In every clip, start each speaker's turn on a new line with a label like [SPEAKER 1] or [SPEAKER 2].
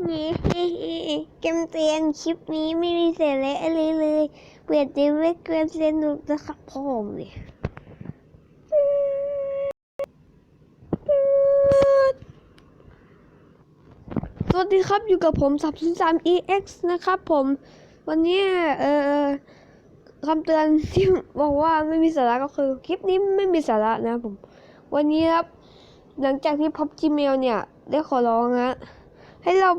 [SPEAKER 1] นี่เกมเตียนคลิปนี้ไม่มีเสร็จเลยอะไรเลยเปลี่ยนเต็มไปเกินสนุกนะครับผมเนี่ยสวัสดีครับอยู่กับผม303 EX นะครับผมวันนี้เอ่อคำเตือนที่บอกว่าไม่มีสาระก็คือ คลิปนี้ไม่มีสาระนะผม วันนี้ครับ หลังจากที่พับ Gmail เนี่ย ได้ขอร้องนะ ให้เรา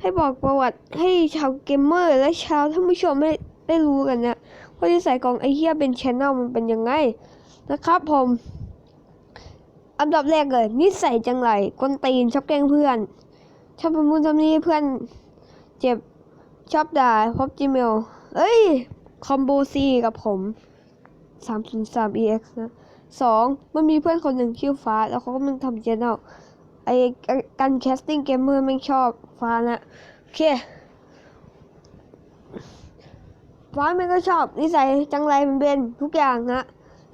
[SPEAKER 1] ให้บอกประวัติให้ชาวเกมเมอร์ และชาวท่านผู้ชมให้ได้รู้กันนะว่านิสัยของไอเฮียเป็นชแนลมันเป็นยังไงนะครับผม อันดับแรกเลยนิสัยจังไรกวนตีนชอบแกล้งเพื่อน ชอบป็นมูลทำนี้เพื่อนเจ็บชอบด่าพบ Gmail เอ้ย คอมโบซีกับผม303 EX นะสองมันมีเพื่อนคนหนึ่งชื่อฟ้า แล้วเขาก็มึงทำเจนเอา ไอ้การแคสติ้งเกมเมอร์ไม่ชอบฟ้านะ โอเค ฟ้ามันก็ชอบ นิสัยจังไรมันเป็นทุกอย่างนะ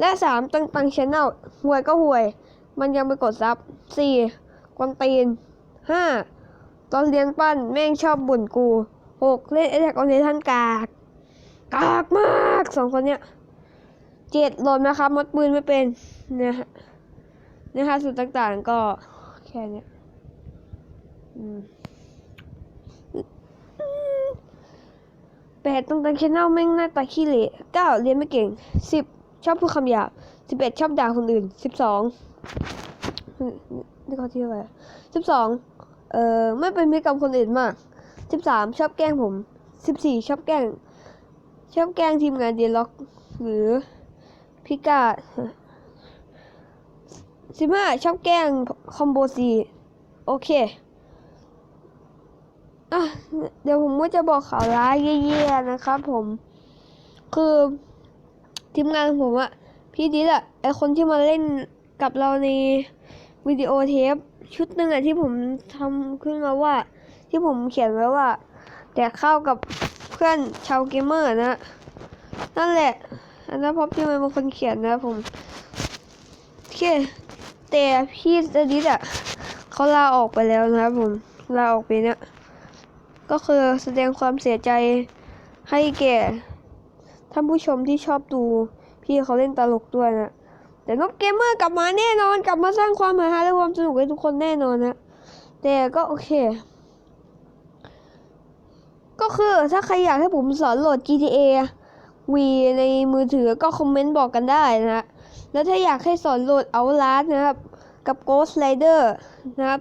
[SPEAKER 1] และสามตังตังชแนลห่วยก็ห่วย มันยังไปกดซับสี่กวนตีนห้าตอนเรียนปั้นแม่งชอบบ่นกูหกเล่นไอท็กออนไลน์ท่านกากกากมากสองคนเนี้ยเจ็ดโหลดนะครับมดปืนไม่เป็นนะฮะนะคะสุดต่างๆก็ แค่เนี้ยอืมแปดตรงตังชแนลแม่งหน้าตาขี้เหร่เก้าเรียนไม่เก่งสิบชอบพูดคำหยาบสิบเอ็ดชอบด่าคนอื่นสิบสองนี่เขาที่อะไรสิบสองเอ่อไม่เป็นมิตรกับคนอื่นมากสิบสามชอบแกล้งผมสิบสี่ชอบแกล้ง ชอบแกล้งทีมงานเดียล็อก หรือพิกาด สิบห้าชอบแกล้งคอมโบซีโอเคอะเดี๋ยวผมก็จะบอกข่าวร้ายเย่ๆนะครับผม คือทีมงานผมอะพี่ดิดอะไอคนที่มาเล่นกับเราในวิดีโอเทปชุดหนึ่งอะที่ผมทำขึ้นมาว่า ที่ผมเขียนไว้ว่าแดกข้าวกับเพื่อนชาวเกมเมอร์นะ นั่นแหละ อันนั้นพบที่มันเป็นคนเขียนนะผมโอเค แต่พี่อดิดอะเขาลาออกไปแล้วนะครับผมลาออกไปเนี่ยก็คือแสดงความเสียใจให้แก่ท่านผู้ชมที่ชอบดู พี่เขาเล่นตลกด้วยนะแต่นกเกมเมอร์กลับมาแน่นอนกลับมาสร้างความฮาและความสนุกให้ทุกคนแน่นอนนะแต่ก็โอเค ก็คือถ้าใครอยากให้ผมสอนโหลด GTA V ในมือถือก็คอมเมนต์บอกกันได้นะฮะ แล้วถ้าอยากให้สอนโหลด Outlast นะครับกับ Ghost Rider นะครับ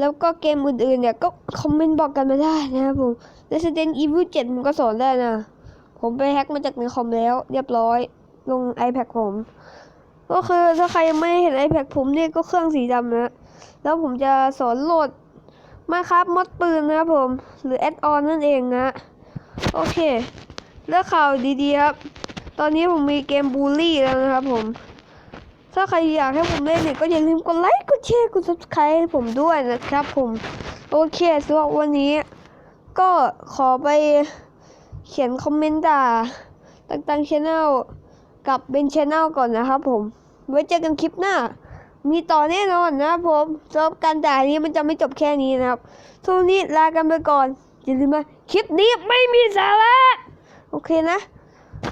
[SPEAKER 1] แล้วก็เกมอื่นๆเนี่ยก็คอมเมนต์บอกกันมาได้นะครับผม Resident Evil 7ผมก็สอนได้นะ ผมไปแฮ็กมาจากในคอมแล้ว เรียบร้อยลง iPad ผม ก็คือถ้าใครยังไม่เห็น iPad ผมเนี่ยก็เครื่องสีดำนะ แล้วผมจะสอนโหลดมาครับมดปืนนะครับผม หรือแอดออนนั่นเองนะ โอเคแล้วข่าวดีๆครับ ตอนนี้ผมมีเกมบูลลี่แล้วนะครับผม ถ้าใครอยากให้ผมเล่นเนี่ยก็อย่าลืมกดไลค์กดแชร์กด subscribe ให้ผมด้วยนะครับ ผมโอเคสำหรับวันนี้ ก็ขอไปเขียนคอมเมนต์ด่าต่างๆช anel กับเบนช anel ก่อนนะครับผม ไว้เจอกันคลิปหน้า มีต่อแน่นอนนะครับผมสำหรับการด่านี้มันจะไม่จบแค่นี้นะครับทุกนี้ลากันไปก่อนอย่าลืมนะคลิปนี้ไม่มีสาระ โอเคนะ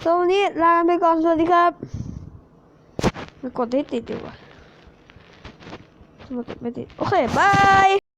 [SPEAKER 1] สำหรับวันนี้ลากันไปก่อน สวัสดีครับ มากดให้ติดดีกว่าไม่กดไม่ติดโอเคบาย